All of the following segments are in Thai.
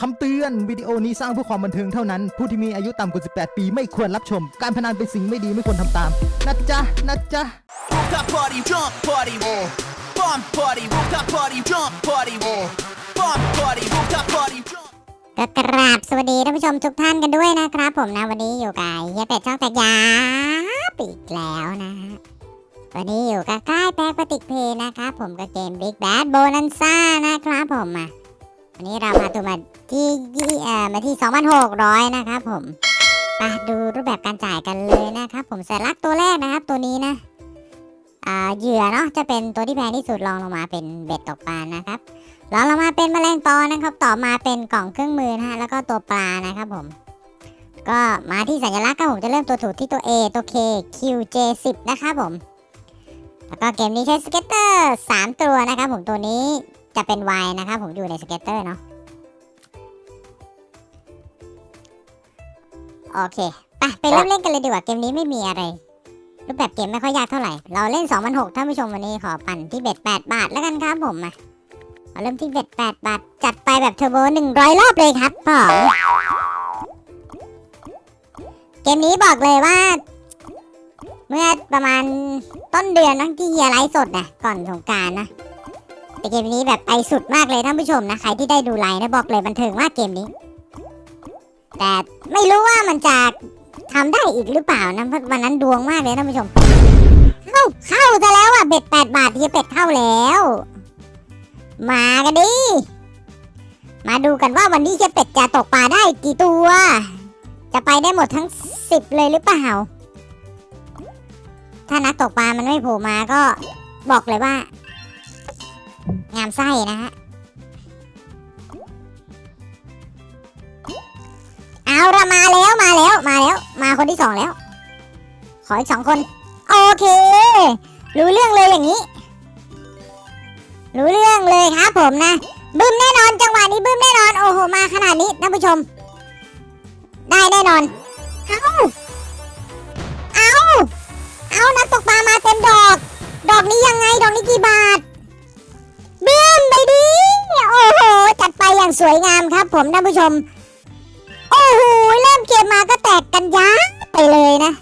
คำเตือนวิดีโอนี้สร้างเพื่อความบันเทิงเท่านั้น ผู้ที่มีอายุต่ำกว่า 18 ปีไม่ควรรับชม การพนันเป็นสิ่งไม่ดีไม่ควรทำตาม นะจ๊ะ นะจ๊ะ Rooftop party, jump party, bomb party, rooftop party, jump party, bomb party, rooftop party, jump. ก็กราบสวัสดีท่านผู้ชมทุกท่านกันด้วยนะครับผมนะวันนี้อยู่กับเฮียเป็ดช่องแตกยาบอีกแล้วนะฮะวันนี้อยู่กับค่ายแพ็กปฏิกเพย์นะครับผมกับเกม Big Bad Bonanza นะครับผมอะ วันนี้เราพาตัวมาที่ยี่เอ่อมาที่2,600นะครับผมไปดูรูปแบบการจ่ายกันเลยนะครับ ผมสัญลักษณ์ตัวแรกนะครับ ตัวนี้นะอ่าเหยื่อเนาะจะเป็นตัวที่แพงที่สุดรองลงมาเป็นเบ็ดตกปลานะครับรองลงมาเป็นแมลงปอนะครับ ต่อมาเป็นกล่องเครื่องมือนะฮะแล้วก็ตัวปลานะครับผมก็มาที่สัญลักษณ์ครับผมจะเริ่มตัวถูกที่ตัว A ตัว K Q J 10นะครับผม แล้วก็เกมนี้ใช้สเก็ตเตอร์ 3 ตัวนะครับผมตัวนี้ จะเป็น Y นะครับผมอยู่ในสเก็ตเตอร์เนาะโอเคไปไปเริ่มเล่นกันเลยดีกว่าเกมนี้ไม่มีอะไร รูปแบบเกมไม่ค่อยยากเท่าไหร่ เราเล่น2 0 0ท่านผู้ชมวันนี้ขอปั่นที่เบ็ด8บาทแล้วกันครับผมมาเอาเริ่มที่เบ็ดแปดบาทจัดไปแบบเทอร์โบหนึ่งร้อยรอบเลยครับผมเกมนี้บอกเลยว่า เมื่อประมาณต้นเดือนนะที่เฮียไลฟ์สดนะก่อนสงการนะ แต่เกมนี้แบบไปสุดมากเลยท่านผู้ชมนะ ใครที่ได้ดูไลฟ์นะบอกเลยบันเทิงมากเกมนี้ แต่ไม่รู้ว่ามันจะทำได้อีกหรือเปล่านะเพราะวันนั้นดวงมากเลยท่านผู้ชม เข้าเข้าซะแล้วอะเบ็ดแปดบาทเฮียเป็ดเข้าแล้ว มากันดิ มาดูกันว่าวันนี้เฮียเป็ดจะตกปลาได้กี่ตัว จะไปได้หมดทั้งสิบเลยหรือเปล่า ถ้านักตกปลามันไม่โผล่มาก็บอกเลยว่า งามไส้นะฮะ เอาละมาแล้วมาแล้วมาแล้ว มาคนที่สองแล้ว ขออีกสองคน โอเค รู้เรื่องเลยอย่างนี้ รู้เรื่องเลยครับผมนะ บึ้มแน่นอนจังหวะนี้บึ้มแน่นอน โอ้โห มาขนาดนี้ท่านผู้ชม ได้แน่นอน เอาเอาเอานักตกปลามาเต็มดอก ดอกนี้ยังไง ดอกนี้กี่บาท อย่างสวยงามครับ ผมท่านผู้ชม โอ้โหเริ่มเกมมาก็แตกกันยับไปเลยนะ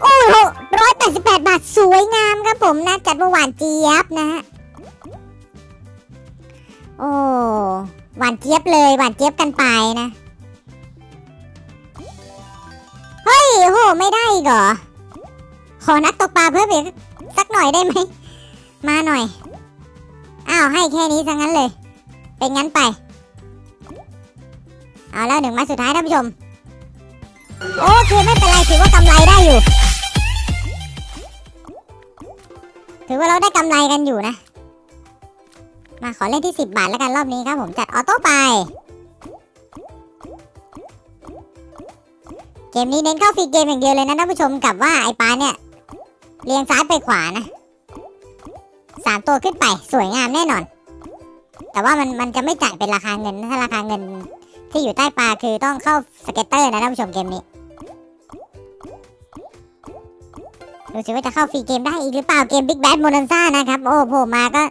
โอ้โหร้อยแปดสิบแปดบาทสวยงามครับผมนะ จัดมาหวานเจี๊ยบนะฮะโอ้หวานเจี๊ยบเลยหวานเจี๊ยบกันไปนะ เฮ้ยโหไม่ได้อีกเหรอ ขอนักตกปลาเพิ่มอีกสักหน่อยได้ไหม มาหน่อย อ้าวให้แค่นี้ซะงั้นเลย เป็นงั้นไป เอาแล้วหนึ่งไมาสุดท้ายท่านผู้ชม โอเคไม่เป็นไรถือว่ากำไรได้อยู่ ถือว่าเราได้กำไรกันอยู่นะ มาขอเล่นที่ 10 บาทแล้วกันรอบนี้ครับผมจัดออโต้ไป เกมนี้เน้นเข้าฟรีเกมอย่างเดียวเลยนะท่านผู้ชมกับว่าไอ้ปลาเนี่ยเรียงซ้ายไปขวานะ สามตัวขึ้นไปสวยงามแน่นอน แต่ว่ามันมันจะไม่จ่ายเป็นราคาเงินถ้าราคาเงินที่อยู่ใต้ปลาคือต้องเข้าสเก็ตเตอร์นะท่านผู้ชมเกมนี้ดูสิว่าจะเข้าฟรีเกมได้อีกหรือเปล่าเกม Big Bad m o n a n z a นะครับ โอ้โผล่มาก็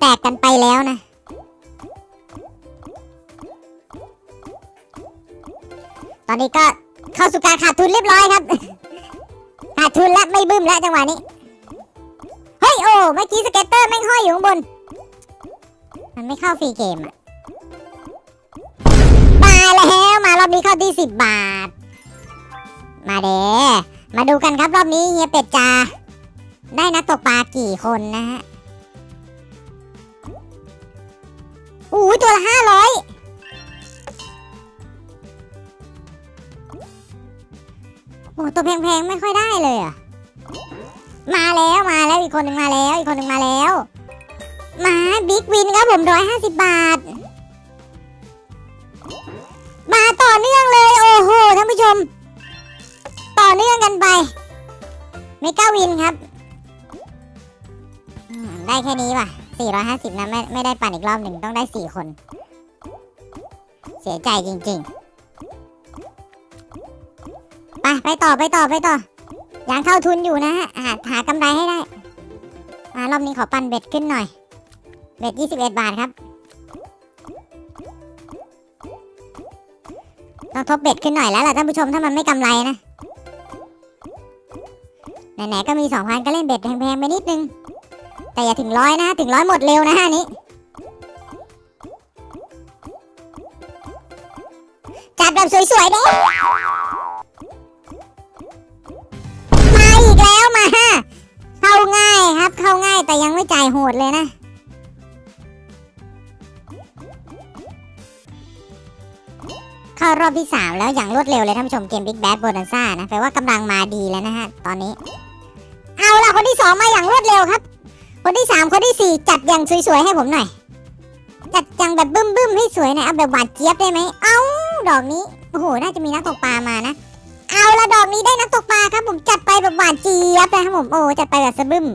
แตกกันไปแล้วนะ ตอนนี้ก็เข้าสู่การขาดทุนเรียบร้อยครับ ขาดทุนแล้วไม่บึ้มแล้วจังหวะนี้ โอ้เมื่อกี้สเก็ตเตอร์แม่งห้อยอยู่ข้างบน มันไม่เข้าฟรีเกมอะมาแล้วมารอบนี้เข้าที่สิบบาท มาเด้มาดูกันครับรอบนี้เฮียเป็ดจาได้นักตกปลากี่คนนะฮะอู้ยตัวละห้าร้อยโอ้ตัวแพงๆ ไม่ค่อยได้เลยอะ มาแล้วมาแล้วอีกคนหนึ่งมาแล้ว อีกคนหนึ่งมาแล้ว มาบิ๊กวินครับผมร้อยห้าสิบบาท มาต่อเนื่องเลย โอ้โหท่านผู้ชม ต่อเนื่องกันไปเมกาวินครับ ได้แค่นี้ว่ะ450นะไม่ไม่ได้ปั่นอีกรอบหนึ่งต้องได้4คน เสียใจจริง ๆ ไปไปต่อไปต่อไปต่อ ยังเข้าทุนอยู่นะฮะหาหากำไรให้ได้มารอบนี้ขอปั่นเบ็ดขึ้นหน่อย เบ็ด21 บาทครับต้องทบเบ็ดขึ้นหน่อยแล้วล่ะท่านผู้ชมถ้ามันไม่กำไรนะไหนๆก็มี2,000ก็เล่นเบ็ดแพงๆไปนิดนึง แต่อย่าถึงร้อยนะถึงร้อยหมดเร็วนะฮะนี้จัดแบบสวยๆเด้ แต่ยังไม่จ่ายโหดเลยนะ เข้ารอบที่ 3 แล้วอย่างรวดเร็วเลยท่านผู้ชมเกม Big Bad Bonanza นะแปลว่ากำลังมาดีแล้วนะฮะ ตอนนี้ เอาล่ะ คนที่ 2 มาอย่างรวดเร็วครับ คนที่ 3 คนทีสี่ 4 จัดอย่างสวยๆให้ผมหน่อย จัดอย่างแบบบึ้มๆให้สวยหน่อยเอาแบบหวานเจี๊ยบได้ไหมเอาดอกนี้โอ้โหน่าจะมีนักตกปลามานะเอาละดอกนี้ได้นักตกปลาครับผมจัดไปแบบหวานเจี๊ยบนะครับผมโอ้จัดไปแบบสะบึ้ม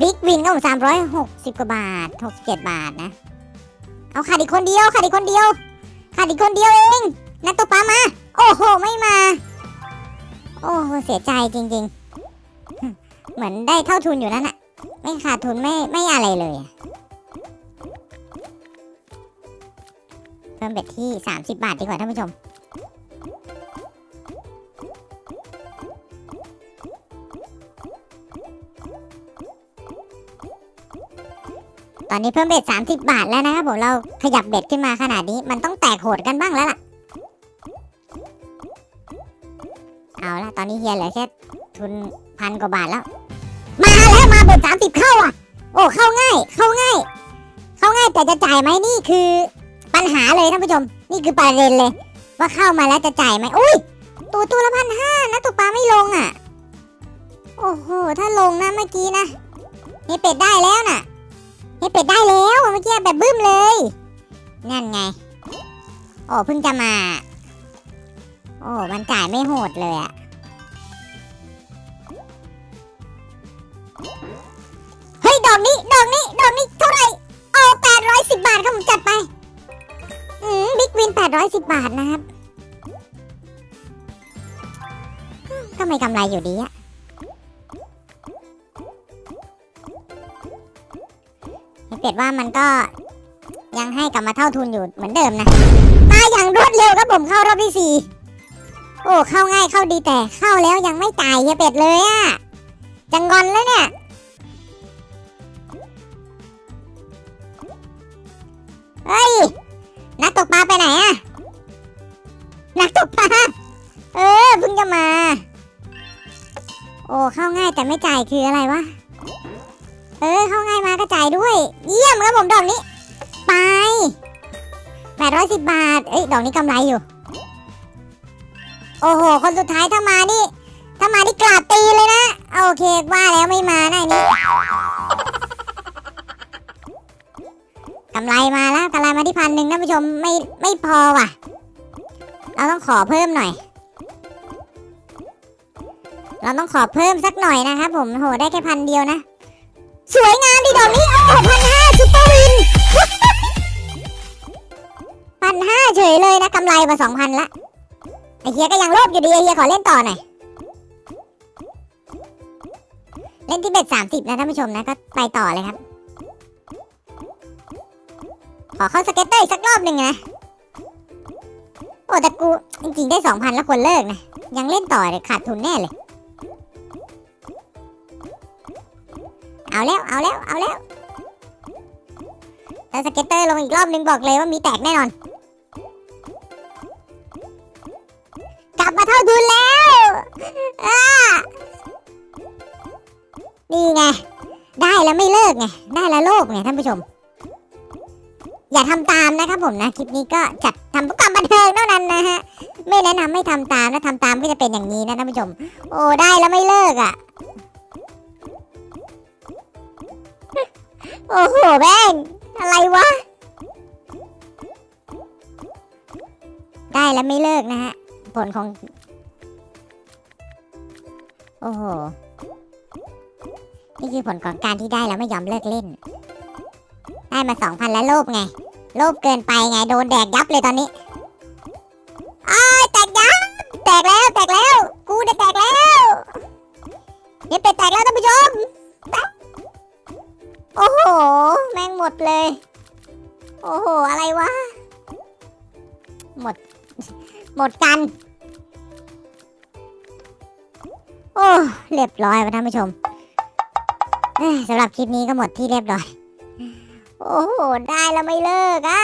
บิ๊กวินก็สามร้อยหกสิบกว่าบาทหกสิบเจ็ดบาทนะ เอาขาดอีกคนเดียวขาดอีกคนเดียวขาดอีกคนเดียวเองนักตกปลามา โอ้โห ไม่มา โอ้โหเสียใจจริง ๆ เหมือนได้เท่าทุนอยู่นั่นอะไม่ขาดทุนไม่ไม่อะไรเลยเพิ่มเบ็ดที่ 30 บาทดีกว่าท่านผู้ชม ตอนนี้เพิ่มเบ็ด30 บาทแล้วนะครับผมเราขยับเบ็ดขึ้นมาขนาดนี้มันต้องแตกโหดกันบ้างแล้วล่ะ เอาละตอนนี้เฮียเหลือแค่ทุนพันกว่าบาทแล้ว มาแล้วมาเบ็ด30 เข้าอะ โอ้เข้าง่าย เข้าง่าย เข้าง่ายแต่จะจ่ายไหมนี่คือ ปัญหาเลยท่านผู้ชม นี่คือประเด็นเลย ว่าเข้ามาแล้วจะจ่ายไหมอุ้ยตัวตัวละพันห้านะตกปลาไม่ลงอะ โอ้โหถ้าลงนะเมื่อกี้นะเฮเป็ดได้แล้วน่ะ เฮ้ยเป็ดได้แล้วเมื่อกี้แบบบึ้มเลย นั่นไง โอ้เพิ่งจะมา โอ้มันจ่ายไม่โหดเลยอะเฮ้ยดอกนี้ดอกนี้ดอกนี้เท่าไหร่โอ้แปดร้อยสิบบาทครับผมจัดไป อืมบิ๊กวินแปดร้อยสิบบาทนะครับอืมก็ไม่กำไรอยู่ดีอะ เป็ดว่ามันก็ยังให้กลับมาเท่าทุนอยู่เหมือนเดิมนะ มาอย่างรวดเร็วครับผมเข้ารอบที่สี่โอ้เข้าง่ายเข้าดีแต่เข้าแล้วยังไม่จ่ายเฮียเป็ดเลยอะจะงอนแล้วเนี่ยเฮ้ยนักตกปลาไปไหนอะนักตกปลาเออเพิ่งจะมา โอ้เข้าง่ายแต่ไม่จ่ายคืออะไรวะเออเข้าง่ายมาก็จ่ายด้วย เยี่ยมครับผมดอกนี้ ไปแปดร้อยสิบบาท เอ้ย ดอกนี้กำไรอยู่ โอ้โห คนสุดท้ายถ้ามานี่ ถ้ามานี่กราบตีเลยนะ โอเค ว่าแล้วไม่มานะอันนี้กำไรมาแล้วกำไรมาที่พันหนึ่งท่านผู้ชมไม่ไม่พอว่ะ เราต้องขอเพิ่มหน่อย เราต้องขอเพิ่มสักหน่อยนะครับผมโหได้แค่พันเดียวนะ สวยงามดีดอกนี้โอ้พันห ซุปเปอร์วินพันห้าเฉยเลยนะกำไรมาสองพันละไอเฮียก็ยังโลภอยู่ดีไอเฮียขอเล่นต่อหน่อยเล่นที่เบ็ดสามสิบนะท่านผู้ชมนะก็ไปต่อเลยครับ ขอเข้าสเก็ตเตอร์อีกสักรอบหนึ่งนะโอ้แต่กูจริงๆได้สองพันแล้วควรเลิกนะ ยังเล่นต่อเลยขาดทุนแน่เลย เอาแล้วเอาแล้วเอาแล้ว ถ้าสเก็ตเตอร์ลงอีกรอบนึงบอกเลยว่ามีแตกแน่นอน กลับมาเท่าทุนแล้วนี่ไง ได้แล้วไม่เลิกไง ได้แล้วโลภไงท่านผู้ชม อย่าทำตามนะครับผมนะ คลิปนี้ก็จัดทำเพื่อความบันเทิงเท่านั้นนะฮะ ไม่แนะนำไม่ทำตามนะทำตามก็จะเป็นอย่างนี้นะท่านผู้ชม โอ้ได้แล้วไม่เลิกอะโอ้โหแม่ง อะไรวะ ได้แล้วไม่เลิกนะฮะ ผลของ โอ้โห นี่คือผลของการที่ได้แล้วไม่ยอมเลิกเล่น ได้มาสองพันแล้วโลภไง โลภเกินไปไง โดนแดกยับเลยตอนนี้ อ้โหอะไรวะ หมด หมดกัน โอ้ เรียบร้อยไปท่านผู้ชมสำหรับคลิปนี้ก็หมดที่เรียบร้อย โอ้โห ได้แล้วไม่เลิกอะ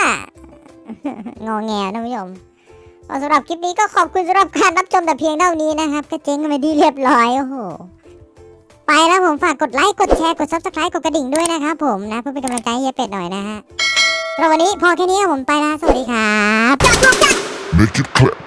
งอแงท่านผู้ชมสำหรับคลิปนี้ก็ขอบคุณสำหรับการรับชมแต่เพียงเท่านี้นะครับ ก็เจ๊งกันไปที่เรียบร้อยโอ้โหไปแล้วผมฝากกดไลค์ กดแชร์ กด subscribe กดกระดิ่งด้วยนะครับผมนะ เพื่อเป็นกำลังใจให้เฮียเป็ดหน่อยนะฮะ สำหรับวันนี้พอแค่นี้ครับผมไปแล้วสวัสดีครับ Make it clap.